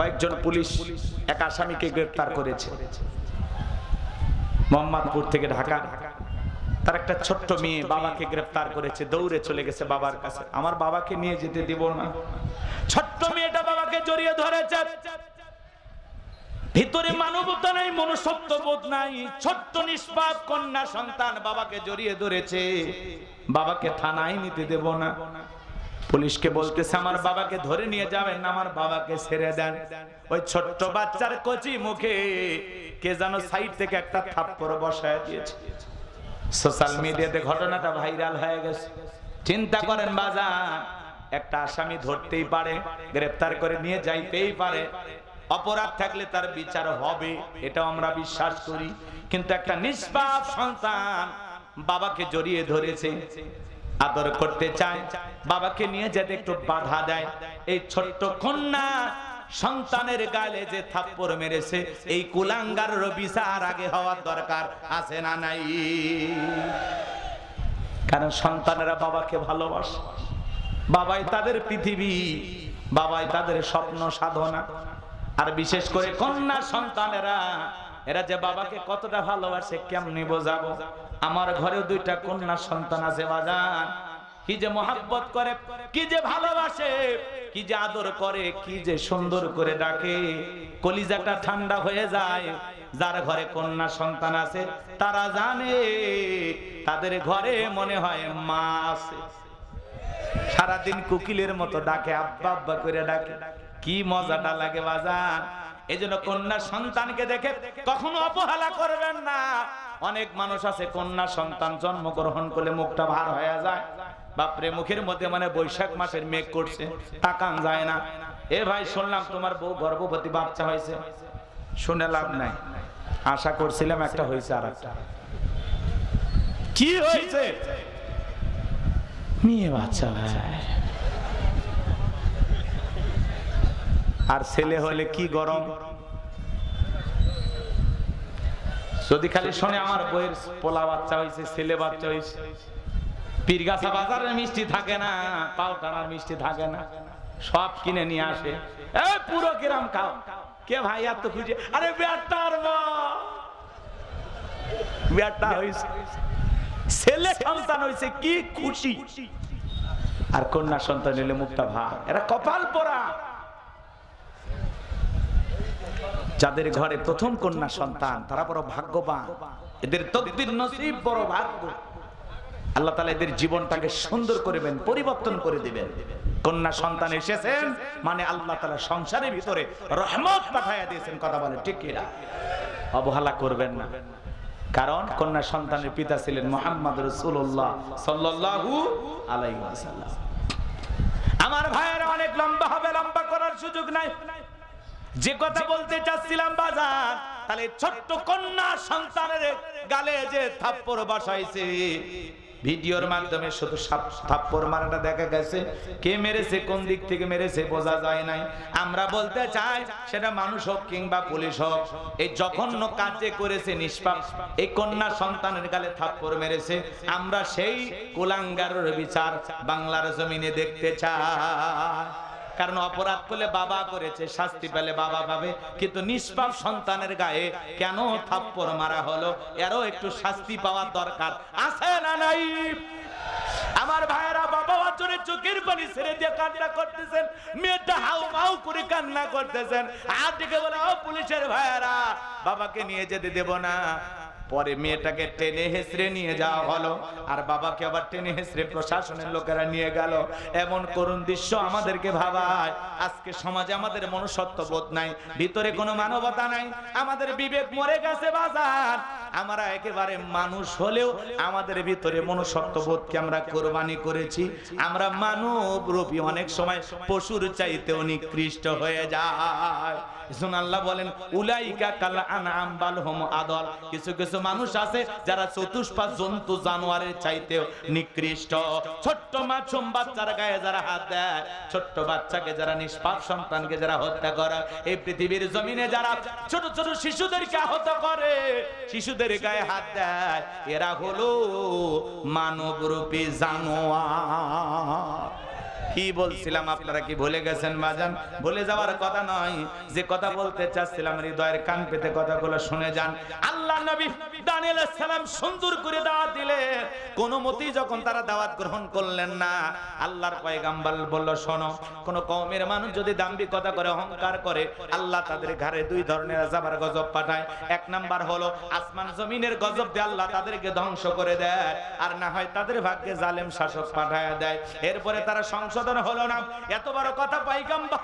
কয়েকজন পুলিশ এক আসামিকে গ্রেপ্তার করেছে। মোহাম্মদপুর থেকে ঢাকা। তার একটা ছোট্ট মেয়ে বাবাকে গ্রেফতার করেছে, দৌড়ে চলে গেছে বাবার কাছে। আমার বাবাকে নিয়ে যেতে দিব না। ছোট্ট মেয়েটা বাবাকে জড়িয়ে ধরেছে। ভিতরে মানবতা নাই, মনুষ্যত্ব বোধ নাই। ছোট্ট নিষ্পাপ কন্যা সন্তান বাবাকে জড়িয়ে ধরেছে। বাবাকে থানায় নিতে দেব না। পুলিশকে বলতেছে, আমার বাবাকে ধরে নিয়ে যাবেন, আমার বাবাকে ছেড়ে দেন। ওই ছোট্ট বাচ্চার কচি মুখে কে যেন সাইড থেকে একটা থাপ্পড় বসায় দিয়েছে। সোশ্যাল মিডিয়াতে ঘটনাটা ভাইরাল হয়ে গেছে। চিন্তা করেন বাজার একটা আসামি ধরতেই পারে গ্রেফতার করে নিয়ে যাইতেই পারে। অপরাধ থাকলে তার বিচার হবে, এটাও আমরা বিশ্বাস করি। কিন্তু একটা নিষ্পাপ সন্তান বাবাকে জড়িয়ে ধরেছে। আদর করতে চায়, বাবাকে নিয়ে যেতে একটু বাধা দেয়। এই ছোট্ট কন্যা সন্তানের গালে যে থাপ্পড় মেরেছে, এই কুলাঙ্গার বিচার আগে হওয়ার দরকার আছে না নাই? কারণ সন্তানেরা বাবাকে ভালোবাসে। বাবাই তাদের পৃথিবী, বাবাই তাদের স্বপ্ন সাধনা। আর বিশেষ করে কন্যা সন্তানেরা, এরা যে বাবাকে কতটা ভালোবাসে, কেমনি বোঝাবো? আমার ঘরেও দুইটা কন্যা সন্তান আছে, বাজান। কি যে মহাব্বত করে, কি যে ভালোবাসে, কি যে আদর করে, কি যে সুন্দর করে ডাকে। কলিজাটা ঠান্ডা হয়ে যায়। যার ঘরে কন্যা সন্তান আছে, তারা জানে, তাদের ঘরে মনে হয় মা আছে। সারাদিন কুকিলের মতো ডাকে, আব্বা আব্বা করে ডাকে। কি মজাটা লাগে, বাজান। এই জন্য কন্যা সন্তানকে দেখে কখনো অবহেলা করবেন না। অনেক মানুষ আছে, কন্যা সন্তান জন্মগ্রহণ করলে মুখটা ভার হয়ে যায়। বাপরে, মুখের মধ্যে মানে বৈশাখ মাসের মেঘ করছে, তাকান যায় না। এ ভাই, শুনলাম তোমার বউ গর্ভবতী, বাচ্চা হয়েছে। শুনে লাভ নাই। আশা করছিলাম একটা হয়েছে আর একটা। কি হয়েছে? মেয়ে বাচ্চা, ভাই। আর ছেলে হলে কি গরম? যদি খালি শোনে আমার বইয়ের পোলা বাচ্চা হয়েছে ছেলে বাচ্চা হয়েছে পীরগাছা বাজারের মিষ্টি থাকে না পাউটানার মিষ্টি থাকে না, সব কিনে নিয়ে আসে। এ পুরো কিরাম খাও কে ভাই, এত খুঁজে? আরে বেটার মা। হয়েছে ছেলে সন্তান হয়েছে কি খুশি। আর কন্যা সন্তান এলে মুখটা ভার। এরা কপাল পরা যাদের ঘরে প্রথম কন্যা সন্তান, তারা বড় ভাগ্যবান। এদের তকদির নসিব বড় ভাগ্য। আল্লাহ তালা এদের জীবনটাকে সুন্দর করবেন, পরিবর্তন করে দিবেন। কন্যা সন্তান এসেছেন মানে আল্লাহ তালা সংসারের ভিতরে রহমত পাঠাইয়া দিয়েছেন, কথা বলে ঠিক কিনা অবহেলা করবেন না। কারণ কন্যা সন্তানের পিতা ছিলেন মোহাম্মদ রসুল্লাহ আলাইহি ওয়াসাল্লাম। আমার ভাইয়েরা, অনেক লম্বা হবে, লম্বা করার সুযোগ নাই। যে কথা বলতে চাচ্ছিলাম বাজার, তাহলে ছোট্ট কন্যা সন্তানের গালে যে থাপ্পড় বসাইছে, ভিডিওর মাধ্যমে শুধু থাপ্পড় মারাটা দেখা গেছে। কে মেরেছে, কোন দিক থেকে মেরেছে বোঝা যায় নাই। আমরা বলতে চাই সেটা মানুষ হোক কিংবা পুলিশ হোক, এই জঘন্য কাজে করেছে নিষ্পাপ। এই কন্যা সন্তানের গালে থাপ্পড় মেরেছে। আমরা সেই কুলাঙ্গারের বিচার বাংলার জমিনে দেখতে চাই। কারণ অপরাধ করলে বাবা করেছে, শাস্তি পেলে বাবা পাবে। কিন্তু নিষ্পাপ সন্তানের গায়ে কেন থাপ্পড় মারা হলো? এরও একটু শাস্তি পাওয়ার দরকার। আছে না নাই? আমার ভাইয়েরা, বাবা অচরে চোখের পানি ছেড়ে দিয়ে কান্না করতেছেন। মেয়েটা হাউ মাউ করে কান্না করতেছেন। আর দিকে বলে, ও পুলিশের ভাইয়েরা, বাবাকে নিয়ে যেতে দেব না। পরে মেয়েটাকে টেনে হেসড়ে নিয়ে যাওয়া হলো। আর বাবাকে আবার টেনে হেসড়ে প্রশাসনের লোকেরা নিয়ে গেল। এমন করুণ দৃশ্য আমাদেরকে ভাবায়। আজকে সমাজে আমাদের মনুষ্যত্ব বোধ নাই, ভিতরে কোনো মানবতা নাই। আমাদের বিবেক মরে গেছে বাজার। আমরা একেবারে মানুষ হলেও আমাদের ভিতরে মনুষ্যত্ব বোধকে আমরা কোরবানি করেছি। আমরা মানব রূপী অনেক সময় পশুর চাইতেও নিকৃষ্ট হয়ে যায়। আল্লাহ বলেন, উলাইকা কাল আনআম বাল হুম আদল। কিছু কিছু মানুষ আছে যারা চতুষ্পা জন্তু জানোয়ারের চাইতেও নিকৃষ্ট। ছোট্ট মাছুম বাচ্চার গায়ে যারা হাত দেয়, ছোট্ট বাচ্চাকে যারা নিষ্পাপ সন্তানকে যারা হত্যা করে, এই পৃথিবীর জমিনে যারা ছোট ছোট শিশুদেরকে আহত করে, শিশুদের গায়ে হাত দেয়, এরা হলো মানবরূপী জানোয়ার। কি বলছিলাম, আপনারা কি ভুলে গেছেন বাজান? ভুলে যাওয়ার কথা নয়, যে কথা বলতে চাচ্ছিলাম, হৃদয়ের কান পেতে কথাগুলো শুনে যান। আল্লাহ নবী দানিয়েল সালাম সুন্দর করে দাওয়াত দিলে, কোন মতি যখন তারা দাওয়াত গ্রহণ করলেন না, আল্লাহর পয়গাম্বর বলল, শোনো, কোন মানুষ যদি করে, অহংকার করে, আল্লাহ তাদের ঘাড়ে দুই ধরনের আযাবার গজব পাঠায়। এক নাম্বার হলো, আসমান জমিনের গজব দিয়ে আল্লাহ তাদেরকে ধ্বংস করে দেয়, আর না হয় তাদের ভাগ্যে জালেম শাসক পাঠায় দেয়। এরপরে তারা সংশোধন হলো না। এত বড় কথা পাইগাম্বার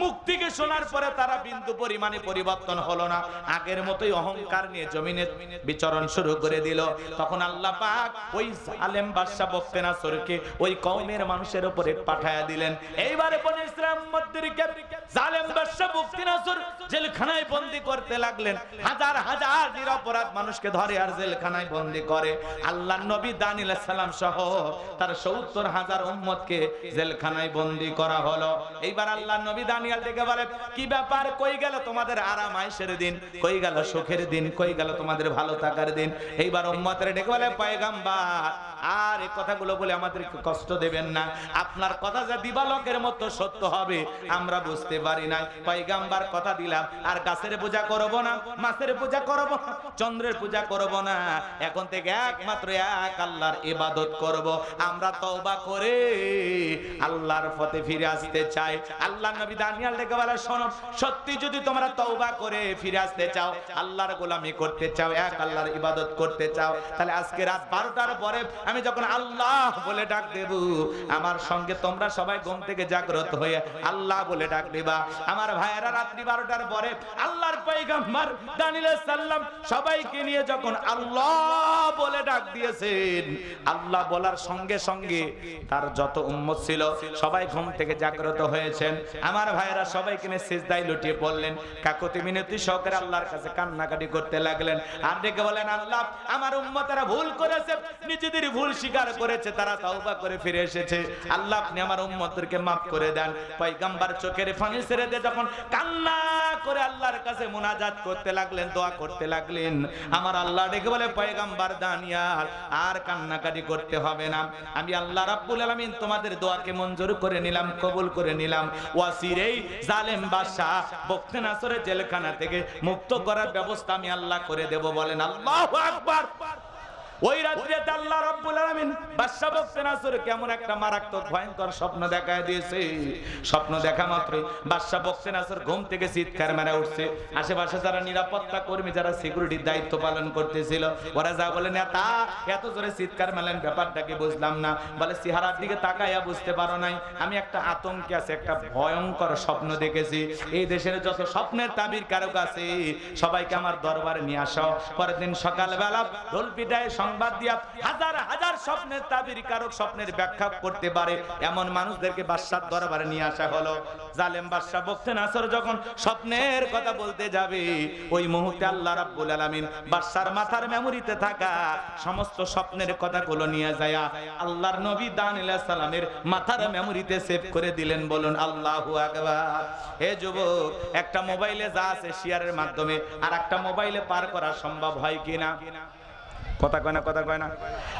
মুখ থেকে শোনার পরে তারা বিন্দু পরিমাণে পরিবর্তন হলো না। আগের মতোই অহংকার নিয়ে জমিনে বিচরণ শুরু করে দিল। তখন আল্লাহ পাক ওই জালেম বাদশা বক্তেনাসরকে ওই কওমের মানুষের উপরে পাঠায়া দিলেন। এইবারে বনে ইসলাম মধ্যরিকে জালেম বাদশা বক্তেনাসর জেলখানায় বন্দি করতে লাগলেন। হাজার হাজার নিরপরাধ মানুষকে ধরে আর জেলখানায় বন্দি করে। আল্লাহ নবী দানিল সালাম সহ তার সত্তর হাজার উম্মতকে জেলখানায় বন্দি করা হলো। এইবার আল্লাহ নবী দানিয়াল থেকে বলে, কি ব্যাপার? কই গেল তোমাদের আরাম আয়েশের দিন? কই গেল সুখের দিন? কই গেল তোমাদের ভালো থাকার দিন? এইবার উম্মতের ডেকে বলে, পয়গাম্বার, আর এই কথাগুলো বলে আমাদেরকে কষ্ট দেবেন না। আপনার কথা যা দিবালকের মতো সত্য হবে, আমরা বুঝতে পারি না পয়গাম্বার কথা দিলাম, আর গাছের পূজা করব না, মাছের পূজা করব না, চন্দ্রের পূজা করব না। এখন থেকে একমাত্র এক আল্লাহর ইবাদত করব। আমরা তওবা করে আল্লাহর পথে ফিরে আসতে চাই আল্লাহ নবী দানিয়াল ডেকে বলে, শোনো, সত্যি যদি তোমরা তওবা করে ফিরে আসতে চাও, আল্লাহর গোলামি করতে চাও, এক আল্লাহর ইবাদত করতে চাও, তাহলে আজকে রাত বারোটার পরে আমি যখন আল্লাহ বলে ডাক দেব, আমার সঙ্গে তোমরা সবাই ঘুম থেকে জাগ্রত হয়ে আল্লাহ বলে ডাক দেবা। আমার ভাইয়েরা রাত্রি বারোটার পরে আল্লাহর পয়গাম্বর দানিল সাল্লাম সবাইকে নিয়ে যখন আল্লাহ বলে ডাক দিয়েছেন, আল্লাহ বলার সঙ্গে সঙ্গে তার যত উম্মত ছিল সবাই ঘুম থেকে জাগ্রত হয়েছেন। আমার ভাইয়েরা সবাইকে নিয়ে সিজদায় লুটিয়ে পড়লেন। কাকতি মিনতি সহকারে আল্লাহর কাছে কান্নাকাটি করতে লাগলেন। আর ডেকে বলেন, আল্লাহ, আমার উম্মতেরা ভুল করেছে, নিজেদের ভুল স্বীকার করেছে, তারা তওবা করে ফিরে এসেছে। আল্লাহ, আপনি আমার উম্মতদেরকে মাফ করে দেন। পয়গাম্বার চোখের পানি ছেড়ে দিয়ে যখন কান্না করে আল্লাহর কাছে মুনাজাত করতে লাগলেন, দোয়া করতে লাগলেন, আমার আল্লাহ ডেকে বলে, পয়গাম্বার দানিয়াল, আর কান্নাকাটি করতে হবে না। আমি আল্লাহ রাব্বুল আলামিন তোমাদের দোয়াকে মঞ্জুর করে নিলাম, কবুল করে নিলাম। ওয়াসির এই জালেম বাদশাহ বক্তে নাসরে জেলখানা থেকে মুক্ত করার ব্যবস্থা আমি আল্লাহ করে দেব বলেন, আল্লাহ আকবার। ওই রাত্রিতে আল্লাহ রাব্বুল আলামিন বাদশা বক্তে নাসর কেমন একটা মারাত্মক, ভয়ঙ্কর স্বপ্ন দেখায় দিয়েছে। স্বপ্ন দেখা মাত্রই বাদশা বক্তে নাসর ঘুম থেকে চিৎকার মেরে উঠছে। আশেপাশে যারা নিরাপত্তা কর্মী, যারা সিকিউরিটির দায়িত্ব পালন করতেছিল, ওরা যা বলে, নেতা, এত জোরে চিৎকার মেলেন ব্যাপারটা কি বুঝলাম না? বলে, সিহারার দিকে তাকাইয়া বুঝতে পারো নাই। আমি একটা আতঙ্কে আছে, একটা ভয়ঙ্কর স্বপ্ন দেখেছি। এই দেশের যত স্বপ্নের তাবির কারক আছে, সবাইকে আমার দরবারে নিয়ে আসো। পরের দিন সকালবেলা ঢোল পিটায় সংবাদ দিয়া হাজার হাজার স্বপ্নের তাবির কারক স্বপ্নের ব্যাখ্যা করতে পারে। এমন মানুষদেরকে বাদশার দরবারে নিয়ে আসা হলো। জালেম বাদশা বকতে নাসর যখন স্বপ্নের কথা বলতে যাবে, ওই মুহূর্তে আল্লাহ রাব্বুল আলামিন বাদশার মাথার মেমোরিতে থাকা সমস্ত স্বপ্নের কথাগুলো নিয়ে যায় আল্লাহর নবী দানিল সালামের মাথার মেমোরিতে সেভ করে দিলেন। বলুন, আল্লাহু আকবার। হে যুবক, একটা মোবাইলে যা আছে শেয়ারের মাধ্যমে আর একটা মোবাইলে পার করা সম্ভব হয় কিনা? কথা কয় না, কথা কয় না।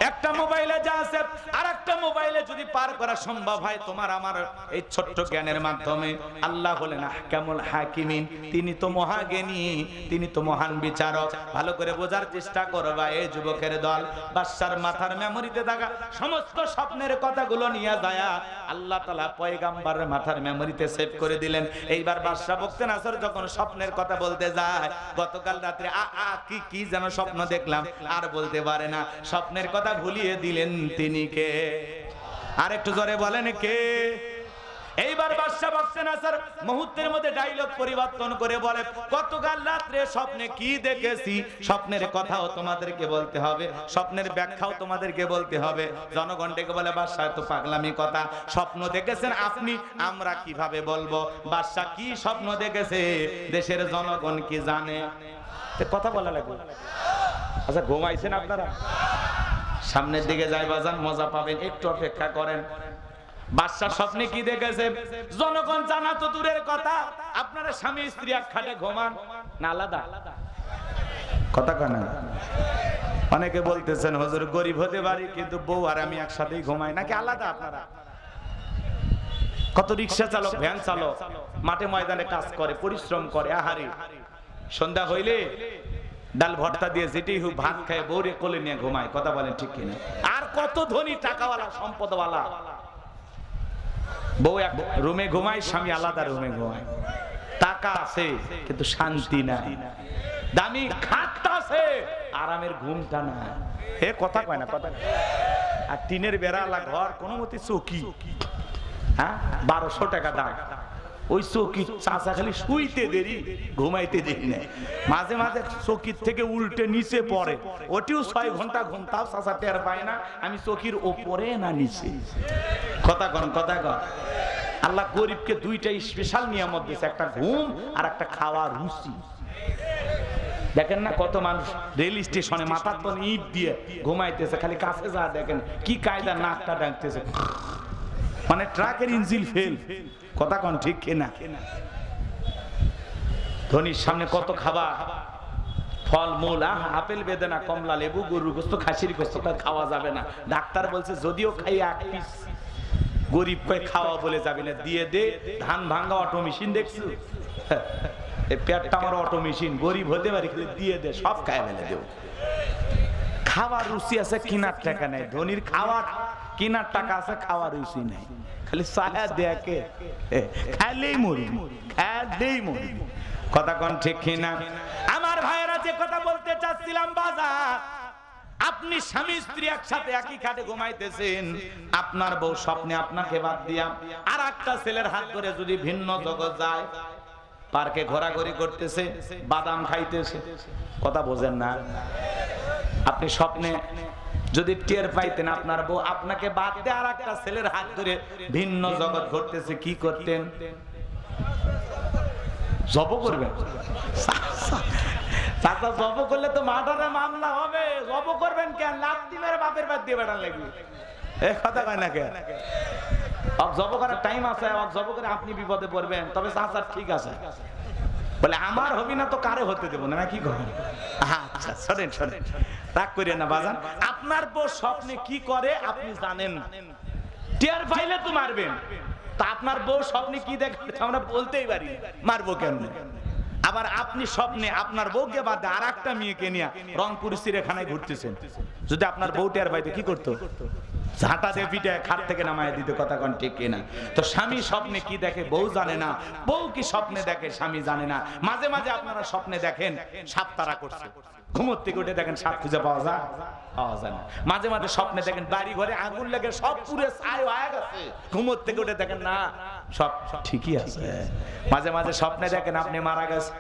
একটা মোবাইলে যা আছে আর একটা মোবাইলে যদি পার করা সম্ভব হয়, তোমার আমার এই ছোট্ট জ্ঞানের মাধ্যমে। আল্লাহ হলেন কেমন হাকিমিন। তিনি তো মহাজ্ঞানী, তিনি তো মহান বিচারক। ভালো করে বোঝার চেষ্টা করবা এই যুবকের দল। বাদশার মাথার মেমোরিতে থাকা সমস্ত স্বপ্নের কথাগুলো নিয়ে যায়। আল্লাহ তালা পয়গাম্বার মাথার মেমোরিতে সেভ করে দিলেন। এইবার বাদশাহ বকতে নাসর যখন স্বপ্নের কথা বলতে যায়, গতকাল রাত্রে আ আ, কি কি যেন স্বপ্ন দেখলাম। আর বলতে পারে না। স্বপ্নের কথা ভুলিয়ে দিলেন তিনি কে? আর একটু জোরে বলেন কে? এইবার বাদশা বক্সেন আসার মুহূর্তের মধ্যে ডায়লগ পরিবর্তন করে বলে, গতকাল রাত্রে স্বপ্নে কি দেখেছি? স্বপ্নের কথাও তোমাদেরকে বলতে হবে, স্বপ্নের ব্যাখ্যাও তোমাদেরকে বলতে হবে। জনগণ ডেকে বলে বাদশা তো পাগলামি কথা। স্বপ্ন দেখেছেন আপনি, আমরা কীভাবে বলব? বাদশা কি স্বপ্ন দেখেছে? দেশের জনগণ কি জানে? কথা বলা লাগবে। আচ্ছা ঘুমাইছেন আপনারা? সামনের দিকে যাই বাজান, মজা পাবেন, একটু অপেক্ষা করেন। বাদশার স্বপ্নে কি দেখেছে? জনগণ জানা তো দূরের কথা। আপনারা স্বামী, স্ত্রী এক খাটে ঘুমান, না আলাদা? কথা কেন অনেকে বলতেছেন, হজুর, গরিব হতে পারি, কিন্তু বউ আর আমি একসাথেই ঘুমাই। নাকি আলাদা আপনারা? কত রিক্সা চালক, ভ্যান চালক, মাঠে ময়দানে কাজ করে, পরিশ্রম করে, আহারে। সন্ধ্যা হইলে ডাল ভর্তা দিয়ে যেটাই হোক ভাত খায় বৌরে কোলে নিয়ে ঘুমায়, কথা বলেন ঠিক কিনা? আর কত ধনী টাকাওয়ালা, সম্পদওয়ালা? বউ এক রুমে ঘুমায়, স্বামী আলাদা রুমে ঘুমায়। টাকা আছে, কিন্তু শান্তি নাই। দামি খাটটা আছে, আরামের ঘুমটা না এ কথা কয় না, কথা আর টিনের বেড়ালা, ঘর, কোনো মতে চৌকি। হ্যাঁ? বারোশো টাকা দাম। ওই চৌকি চাচা খালি শুইতে দেরি, ঘুমাইতে দেরি নেই। মাঝে মাঝে চৌকির থেকে উল্টে নিচে পড়ে। ওটিও ছয় ঘণ্টা ঘুমতাও চাচা টের পায় না, আমি চৌকির ওপরে না নিচে। কথা কন কথা কন। আল্লাহ গরিবকে দুইটাই স্পেশাল নিয়ামত দিয়েছে, একটা ঘুম আর একটা খাওয়া রুচি। দেখেন না কত মানুষ রেল স্টেশনে মাথার তো ইট দিয়ে ঘুমাইতেছে, খালি কাছে যা দেখেন, কি কায়দা, নাকটা ডাকতেছে। মানে ট্রাকের ইঞ্জিল ফেল কথা কন ঠিক কিনা? ধনির সামনে কত খাবার ফল, মূল, আহ, আপেল, বেদেনা, কমলা, লেবু, গরুর গোস্ত, খাসির গোস্ত খাওয়া যাবে না। ডাক্তার বলছে, যদিও খাই এক পিস গরিব কয় খাওয়া বলে যাবে না। দিয়ে দে, ধান ভাঙ্গা অটো মেশিন দেখছ? পেটটা আমার অটো মেশিন গরিব হতে পারি খালি দিয়ে দে, সব খায় ফেলে দেব। খাওয়ার রুচি আছে, কিনার টাকা নেই। ধনির খাওয়ার কিনার টাকা আছে, খাওয়ার রুচি নেই। খালি সায়া দেখে খাইলেই মরি খাইলেই মরি কথা কোন ঠিক কিনা আমার ভাইয়েরা যে কথা বলতে চাচ্ছিলাম বাজার আপনি স্বামী স্ত্রী একসাথে একই খাটে ঘুমাইতেছেন, আপনার বউ স্বপ্নে আপনাকে বাদ দিয়া আর একটা ছেলের হাত ধরে যদি ভিন্ন জগৎ যায়, পার্কে ঘোরাঘুরি করতেছে, বাদাম খাইতেছে। কথা বোঝেন না? আপনি স্বপ্নে যদি টের পাইতেন আপনার বউ, আপনাকে বাদ দিয়ে আর একটা ছেলের হাত ধরে ভিন্ন জগৎ ঘটতেছে কি করতেন? জব করবেন? করলে তো মামলা হবে। করবেন কেন? বাপের বাদ কথা কয় না জব করার টাইম আছে করে আপনি বিপদে পড়বেন। তবে চাচা, ঠিক আছে। বলে, আমার হবি না তো কারে হতে দেবো? না কি করেন আচ্ছা শোনেন শোনেন। রাগ করিয়েন না, বাজান। আপনার বউ স্বপ্নে কি করে, আপনি জানেন। টের পাইলে তো মারবেন। তা আপনার বউ স্বপ্নে কি দেখে আমরা বলতেই পারি। মারবো কেন আবার আপনি স্বপ্নে আপনার বউকে বাদ আর একটা মেয়েকে নিয়ে রংপুর চিড়িয়াখানায় ঘুরতেছেন। যদি আপনার বউ টিয়ার পাইতে, কি করতো? ঝাঁটা খাট থেকে কথা ঠিক তো স্বামী স্বপ্নে কি দেখে? বউ জানে না। বউ কি স্বপ্নে দেখে? স্বামী জানে না। মাঝে মাঝে স্বপ্নে দেখেন তারা ঘুমোর থেকে খুঁজে পাওয়া যায়? মাঝে মাঝে স্বপ্নে দেখেন ঘরে আগুন সব ঘুমোর থেকে উঠে দেখেন, না, সব ঠিকই আছে। মাঝে মাঝে স্বপ্নে দেখেন আপনি মারা গেছে।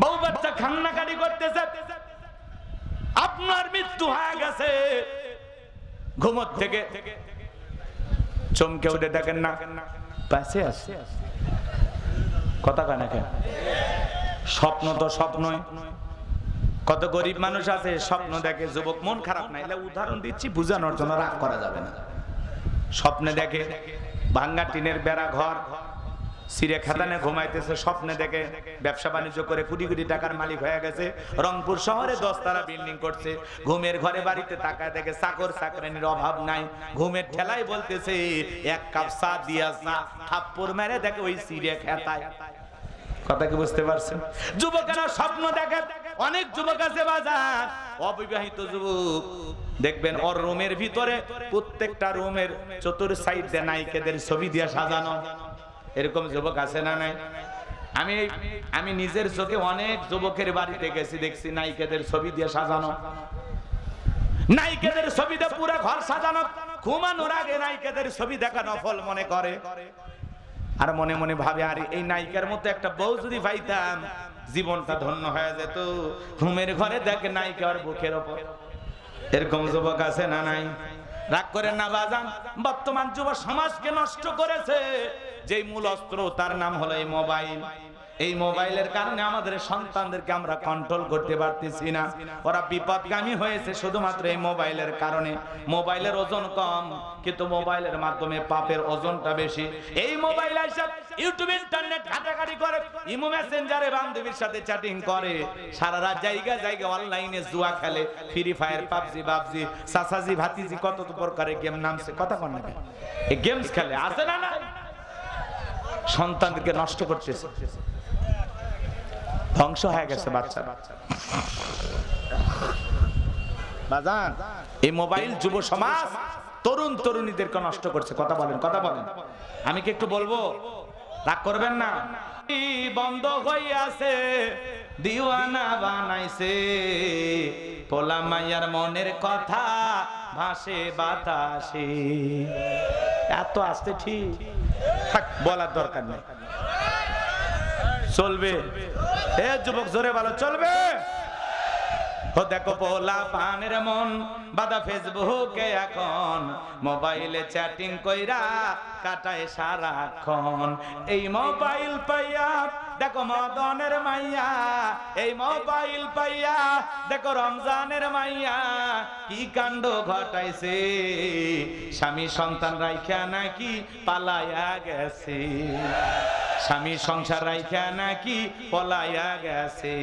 বউ বাচ্চা খান্নাকাটি করতেছে। আপনার মৃত্যু হয়ে গেছে। ঘুমোর থেকে। চমকে উঠে দেখেন না। পাশে আছে। কথা কানে কেন? স্বপ্ন তো স্বপ্নই। কত গরিব মানুষ আছে, স্বপ্ন দেখে যুবক, মন খারাপ না, এলে উদাহরণ দিচ্ছি, বুঝানোর জন্য রাগ করা যাবে না। স্বপ্নে দেখে ভাঙ্গা টিনের বেড়া ঘর সিরে খাতানে ঘুমাইতেছে, স্বপ্নে দেখে ব্যবসা বাণিজ্য করে টাকার মালিক হয়ে গেছে। রংপুর শহরে দশতলা বিল্ডিং করছে। ঘুমের ঘরে বাড়িতে তাকায় দেখে চাকর চাকরানির অভাব নাই। ঘুমের ঠেলাই বলতেছে, এক কাপ চা মেরে দেখে ওই সিরে খেতায়। কথা কি বুঝতে পারছেন? যুবকেরা স্বপ্ন অনেক যুবক আছে বাজার। অবিবাহিত যুবক। দেখবেন ওর রুমের ভিতরে প্রত্যেকটা রুমের চতুর সাইড দিয়ে নায়িকাদের ছবি দিয়ে সাজানো। এরকম যুবক আছে না নাই? আমি আমি নিজের চোখে অনেক যুবকের বাড়িতে গেছি দেখছি নায়িকাদের ছবি দিয়ে সাজানো। নায়িকাদের ছবিতে পুরো ঘর সাজানো। ঘুমানোর আগে নায়িকাদের ছবি দেখা নফল মনে করে। আর মনে মনে ভাবে, আরে এই নায়িকার মতো একটা বউ যদি পাইতাম, জীবনটা ধন্য হয়ে যেত। ঘুমের ঘরে দেখে নায়িকার বুকের ওপর। এরকম যুবক আছে না নাই? রাগ করে না, বাজান। বর্তমান যুব সমাজকে নষ্ট করেছে। যেই মূল অস্ত্র তার নাম হলো এই মোবাইল। এই মোবাইলের কারণে আমাদের সন্তানদেরকে আমরা কন্ট্রোল করতে পারতেছি না। ওরা বিপদগামী হয়েছে শুধুমাত্র এই মোবাইলের কারণে। মোবাইলের ওজন কম, কিন্তু মোবাইলের মাধ্যমে পাপের ওজনটা বেশি। এই মোবাইল ইউটিউব, ইন্টারনেট ঘাটাঘাটি করে, ইমো মেসেঞ্জারে বান্ধবীর সাথে চ্যাটিং করে। সারা রাত জায়গা জায়গা অনলাইনে জুয়া খেলে ফ্রি ফায়ার পাবজি, বাবজি, সাসাজি, ভাতিজি, কত প্রকারের গেম নামছে। কথা কন না এই গেমস খেলে, আছে না না সন্তানদেরকে নষ্ট করতেছে। ধ্বংস হয়ে গেছে বাচ্চা বাজান। এই মোবাইল যুব সমাজ তরুণ তরুণীদেরকে নষ্ট করছে। কথা বলেন কথা বলেন। আমি কি একটু বলব? রাগ করবেন না? বন্ধ হইয়াছে দিওয়ানা বানাইছে। পোলা মাইয়ার মনের কথা ভাসে বাতাসে। এত আসতে ঠিক। থাক, বলার দরকার নেই। চলবে। এ যুবক, জোরে ভালো চলবে। ও দেখো পোলা পানের মন বাদা ফেসবুকে এখন। মোবাইলে চ্যাটিং কইরা কাটায় সারাক্ষণ। এই মোবাইল পাইয়া, দেখো মদনের মাইয়া। এই মোবাইল পাইয়া, দেখো রমজানের মাইয়া। কি কাণ্ড ঘটাইছে? স্বামী সন্তান রাইখা নাকি পালাইয়া গেছে। স্বামী সংসার রাইখা নাকি পলাইয়া গেছে।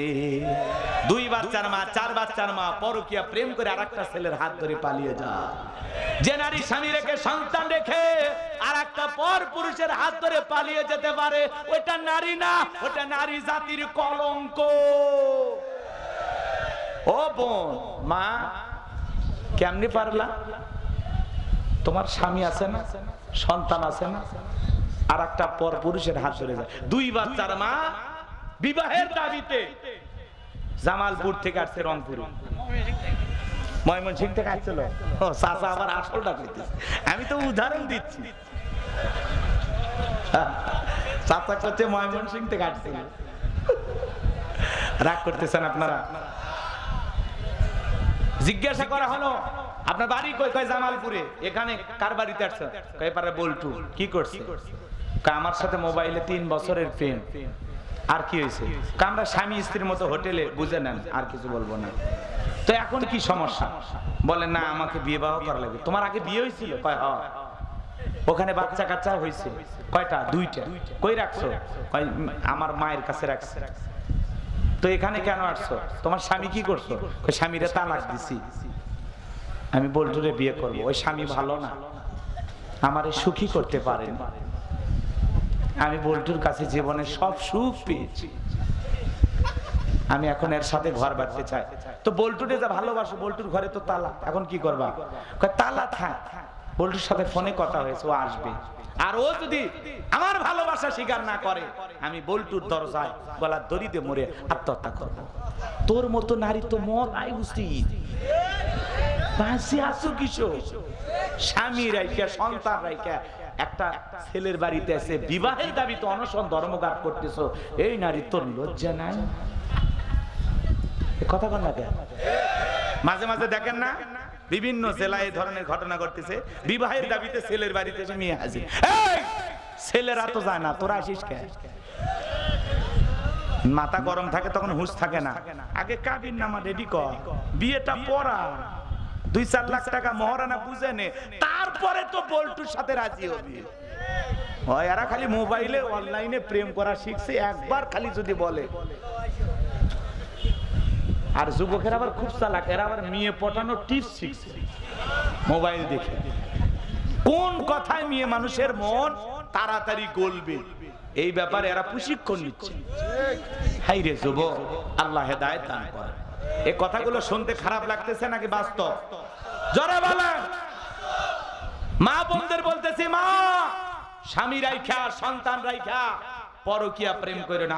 দুই বাচ্চার মা, চার বাচ্চার মা পরকিয়া প্রেম করে আরেকটা ছেলের হাত ধরে পালিয়ে যায়। যে নারী স্বামী রেখে সন্তান রেখে আর একটা পর পুরুষের হাত ধরে পালিয়ে যেতে পারে ওটা নারী না ওটা নারী জাতির কলঙ্ক। ও বোন, মা, কেমনি পারলা? তোমার স্বামী আছে না? সন্তান আছে না? আর একটা পর পুরুষের হাত ধরে যায়। দুই বাচ্চার মা বিবাহের দাবিতে জামালপুর থেকে আসছে রংপুরে। ময়মনসিং থেকে আসছিল। আবার আসলটা আমি তো উদাহরণ দিচ্ছি। চাচা করছে ময়মনসিং থেকে আসছিল। রাগ করতেছেন আপনারা? জিজ্ঞাসা করা হলো, আপনার বাড়ি কই? কয় জামালপুরে? এখানে কার বাড়িতে আসছে কয় পারে বল্টু। কি করছে? আমার সাথে মোবাইলে তিন বছরের প্রেম। আর কি হয়েছে? আমরা স্বামী স্ত্রীর মতো হোটেলে বুঝে নেন, আর কিছু বলব না। তো এখন কি সমস্যা? বলে না, আমাকে বিয়ে বাহ করা লাগবে। তোমার আগে বিয়ে হয়েছিল? ওখানে বাচ্চা কাচ্চা হয়েছে? কয়টা? দুইটা। কই রাখছো? আমার মায়ের কাছে রাখছে। তো এখানে কেন আসছো? তোমার স্বামী কি করছ? স্বামীরে তালাক দিছি। আমি বল্টুরে বিয়ে করব। ওই স্বামী ভালো না। আমারে সুখী করতে পারেন। আমি বল্টুর কাছে জীবনে সব সুখ পেয়েছি। আমি এখন এর সাথে ঘর বাড়তে চাই। তো বল্টুরে যা ভালোবাসো, বল্টুর ঘরে তো তালা। এখন কি করবা? তালা থাক। বল্টুর সাথে ফোনে কথা হয়েছে, ও আসবে। আর ও যদি আমার ভালোবাসা স্বীকার না করে, আমি বল্টুর দরজায় গলার দড়িতে মরে আত্মহত্যা করব। তোর মতো নারী তো মত আই বুঝতে। বাঁচি আছো কিশোর স্বামী রাইকা সন্তান রাইকা একটা ছেলের বাড়িতে এসে বিবাহের দাবিতে অনশন ধর্মঘাট করতেছো। এই নারী তোর লজ্জা নাই? কথা বল না কেন? মাঝে মাঝে দেখেন না, বিভিন্ন জেলায় এই ধরনের ঘটনা ঘটতেছে। বিবাহের দাবিতে ছেলের বাড়িতে এসে মেয়ে হাজির। ছেলেরা তো যায় না, তোরা আসিস কে? মাথা গরম থাকে তখন হুঁশ থাকে না। আগে কাবির নামা রেডি কর, বিয়েটা পড়া। দুই চার লাখ টাকা মহারানা বুঝে নে। তারপরে তো বল্টুর সাথে রাজি হবি। এরা খালি মোবাইলে, অনলাইনে প্রেম করা শিখছে, একবার খালি যদি বলে। আর যুবকের আবার খুব চালাক, এরা আবার মেয়ে পটানো টিপস শিখছে, মোবাইল দেখে। কোন কথায় মেয়ে মানুষের মন তাড়াতাড়ি গলবে? এই ব্যাপারে এরা প্রশিক্ষণ নিচ্ছে। হাই রে যুব আল্লাহ হেদায়ত দান করে এই কথাগুলো শুনতে খারাপ লাগতেছে নাকি বাস্তব? জরা বলেন। মা বোনদের বলতেছি, মা, স্বামী রাইখা, সন্তান রাইখা, পরকিয়া প্রেম করে না।